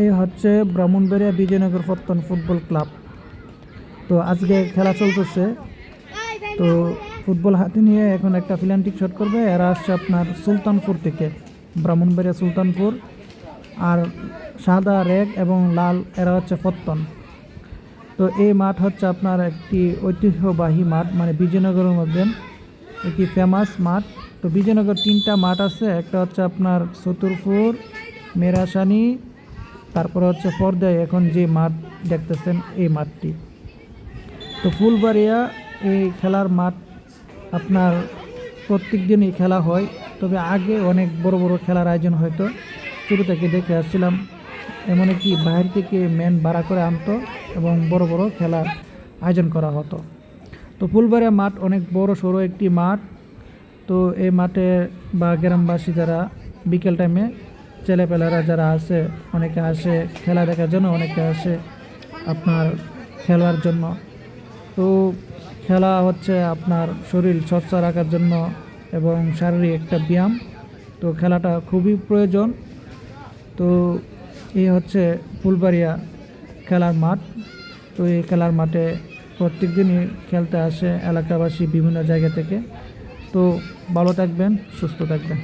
এই হচ্ছে Brahmanbaria Bijoynagar Pattan football club. তো আজকে খেলা চলতেছে। তো ফুটবল হাতে নিয়ে এখন একটা ফিলান্টিক শট করবে। এরা আসছে আপনার সুলতানপুর থেকে, ব্রাহ্মণবাড়িয়া সুলতানপুর। আর সাদা রেড এবং লাল এরা হচ্ছে পত্তন। তো এই মাঠ হচ্ছে আপনার একটি ঐতিহ্যবাহী মাঠ মানে বিজয়নগরের মধ্যে একটি ফেমাস মাঠ। তো বিজয়নগর তিনটা মাঠ আছে। একটা হচ্ছে আপনার চতুরপুর মেরাসানি তারপরে হচ্ছে পর্দায় এখন যে মাঠ দেখতেছেন, এই মাঠটি। তো ফুলবাড়িয়া এই খেলার মাঠ আপনার প্রত্যেক দিনই খেলা হয়, তবে আগে অনেক বড় বড় খেলার আয়োজন হয়তো। শুরু থেকে দেখে আসছিলাম, এমন কি বাইরে থেকে ম্যান ভাড়া করে আনতো এবং বড় বড় খেলার আয়োজন করা হতো। তো ফুলবাড়িয়া মাঠ অনেক বড় সড়ো একটি মাঠ। তো এই মাঠে বা গ্রামবাসী যারা বিকেল টাইমে ছেলেপেলেরা যারা আছে, অনেকে আসে খেলা দেখার জন্য, অনেকে আসে আপনার খেলার জন্য। তো খেলা হচ্ছে আপনার শরীর চর্চা রাখার জন্য এবং শারীরিক একটা ব্যায়াম। তো খেলাটা খুবই প্রয়োজন। তো এই হচ্ছে ফুলবাড়িয়া খেলার মাঠ। তো এই খেলার মাঠে প্রত্যেক দিনই খেলতে আসে এলাকাবাসী বিভিন্ন জায়গা থেকে। তো ভালো থাকবেন, সুস্থ থাকবেন।